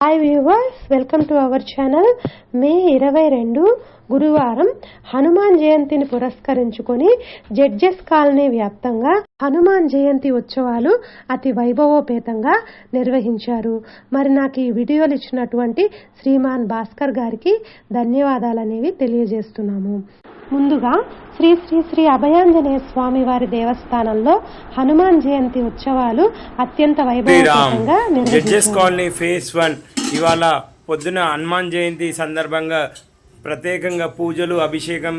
Hi viewers welcome to our channel May ఇరవై రెండు గురువారం హనుమాన్ జయంతిని పురస్కరించుకొని జడ్జెస్ కాలనీ వ్యాప్తంగా హనుమాన్ జయంతి ఉత్సవాలు అతి వైభవోపేతంగా నిర్వహించారు. మరి నాకు ఈ వీడియోలు ఇచ్చినటువంటి శ్రీమాన్ భాస్కర్ గారికి ధన్యవాదాలు అనేవి తెలియజేస్తున్నాము. ముందుగా శ్రీ శ్రీ శ్రీ అభయాంజనేయ స్వామి వారి దేవస్థానంలో హనుమాన్ జయంతి ఉత్సవాలు అత్యంత వైభవోపేతంగా జడ్జెస్ కాలనీ ఫేస్ వన్ ఇవాళ పొద్దున హనుమాన్ జయంతి సందర్భంగా ప్రత్యేకంగా పూజలు అభిషేకం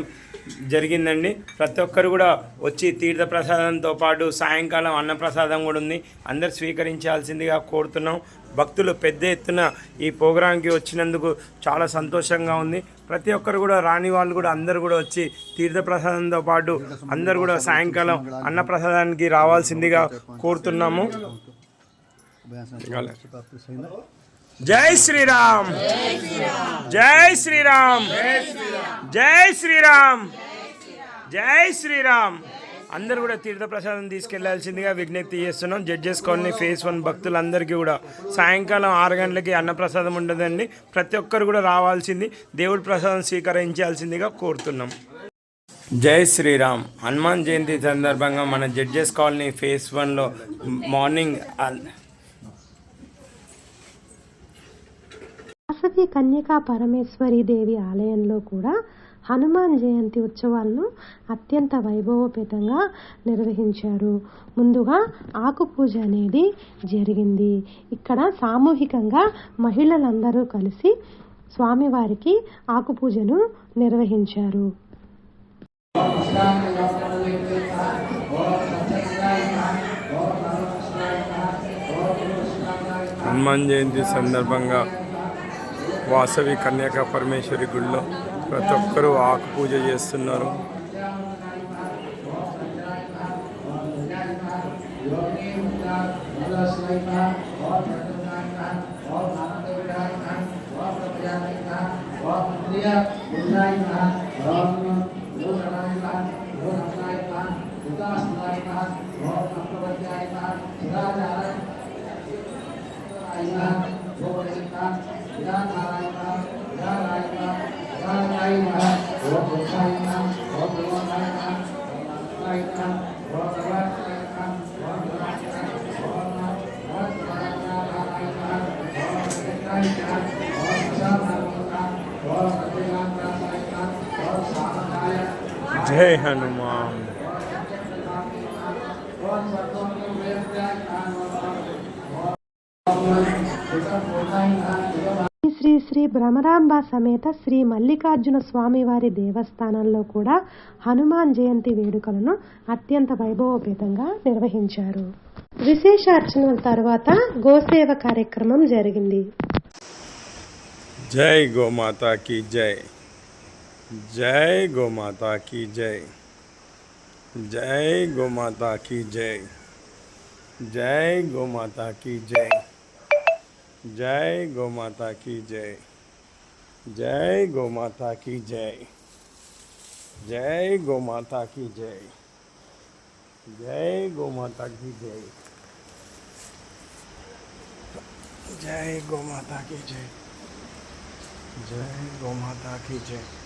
జరిగిందండి. ప్రతి ఒక్కరు కూడా వచ్చి తీర్థ ప్రసాదంతో పాటు సాయంకాలం అన్నప్రసాదం కూడా ఉంది. అందరు స్వీకరించాల్సిందిగా కోరుతున్నాం. భక్తులు పెద్ద ఎత్తున ఈ ప్రోగ్రాంకి వచ్చినందుకు చాలా సంతోషంగా ఉంది. ప్రతి ఒక్కరు కూడా రాని వాళ్ళు కూడా అందరు కూడా వచ్చి తీర్థ ప్రసాదంతో పాటు అందరు కూడా సాయంకాలం అన్నప్రసాదానికి రావాల్సిందిగా కోరుతున్నాము. జై శ్రీరామ్. జై శ్రీరామ్. జై శ్రీరామ్. జై శ్రీరామ్. అందరూ కూడా తీర్థప్రసాదం తీసుకెళ్ళాల్సిందిగా విజ్ఞప్తి చేస్తున్నాం. జడ్జెస్ కాలనీ ఫేస్ వన్ భక్తులందరికీ కూడా సాయంకాలం ఆరు గంటలకి అన్నప్రసాదం ఉండదండి. ప్రతి ఒక్కరు కూడా రావాల్సింది దేవుడి ప్రసాదం స్వీకరించాల్సిందిగా కోరుతున్నాం. జై శ్రీరామ్. హనుమాన్ జయంతి సందర్భంగా మన జడ్జెస్ కాలనీ ఫేస్ వన్లో మార్నింగ్ వాసవి కన్యకా పరమేశ్వరి దేవి ఆలయంలో కూడా హనుమాన్ జయంతి ఉత్సవాలను అత్యంత వైభవోపేతంగా నిర్వహించారు. ముందుగా ఆకు పూజ అనేది జరిగింది. ఇక్కడ సామూహికంగా మహిళలందరూ కలిసి స్వామివారికి ఆకు పూజను నిర్వహించారు. హనుమాన్ జయంతి సందర్భంగా వాసవి కన్యాక పరమేశ్వరి గుడిలో ప్రతి ఒక్కరూ ఆకు పూజ చేస్తున్నారు జై హనుమాన్. శ్రీ శ్రీ భ్రమరాంబ సమేత శ్రీ మల్లికార్జున స్వామివారి దేవస్థానంలో కూడా హనుమాన్ జయంతి వేడుకలను అత్యంత వైభవోపేతంగా నిర్వహించారు. విశేష అర్చనల తర్వాత గోసేవ కార్యక్రమం జరిగింది. జై గోమాతా की जय गो माता की जय। जय गो माता की जय। जय गो माता की जय। जय गो माता की जय। जय गो माता की जय। जय गो माता की जय। जय गो माता की जय। जय गो माता की जय। जय गो माता की जय।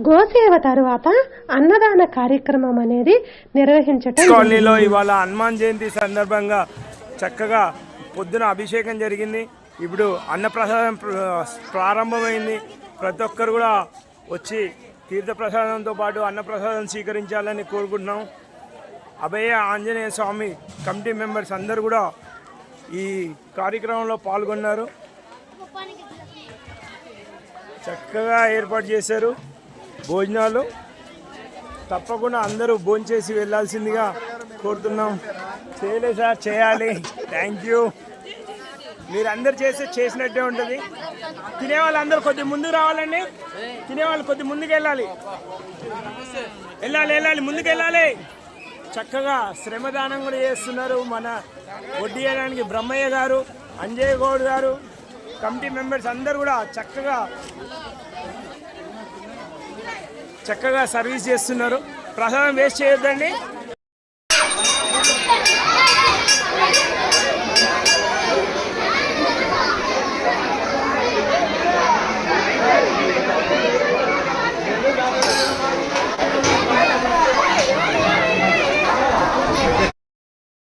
గోసేవ తరువాత అన్నదాన కార్యక్రమం అనేది నిర్వహించటం కాలనీలో ఇవాళ హనుమాన్ జయంతి సందర్భంగా చక్కగా పొద్దున అభిషేకం జరిగింది. ఇప్పుడు అన్నప్రసాదం ప్ర- ప్రారంభమైంది. ప్రతి ఒక్కరు కూడా వచ్చి తీర్థప్రసాదంతో పాటు అన్నప్రసాదం స్వీకరించాలని కోరుకుంటున్నాం. అభయ ఆంజనేయ స్వామి కమిటీ మెంబర్స్ అందరు కూడా ఈ కార్యక్రమంలో పాల్గొన్నారు. చక్కగా ఏర్పాటు చేశారు. భోజనాలు. తప్పకుండా అందరూ భోంచేసి వెళ్ళాల్సిందిగా కోరుతున్నాం. చేయలేదు సార్ చేయాలి. థ్యాంక్ యూ మీరు అందరు చేస్తే చేసినట్టే ఉంటుంది. తినే వాళ్ళందరూ కొద్దిగా ముందుకు రావాలండి. తినేవాళ్ళు కొద్ది ముందుకు వెళ్ళాలి. వెళ్ళాలి వెళ్ళాలి ముందుకు వెళ్ళాలి. చక్కగా శ్రమదానం కూడా చేస్తున్నారు మన వడ్డీయడానికి బ్రహ్మయ్య గారు అంజయ్ గౌడ్ గారు కమిటీ మెంబర్స్ అందరు కూడా చక్కగా చక్కగా సర్వీస్ చేస్తున్నారు. ప్రసాదం వేస్ట్ చేయొద్దండి.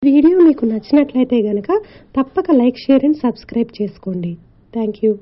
వీడియో మీకు నచ్చినట్లయితే గనక తప్పక లైక్ షేర్ అండ్ సబ్స్క్రైబ్ చేసుకోండి. Thank you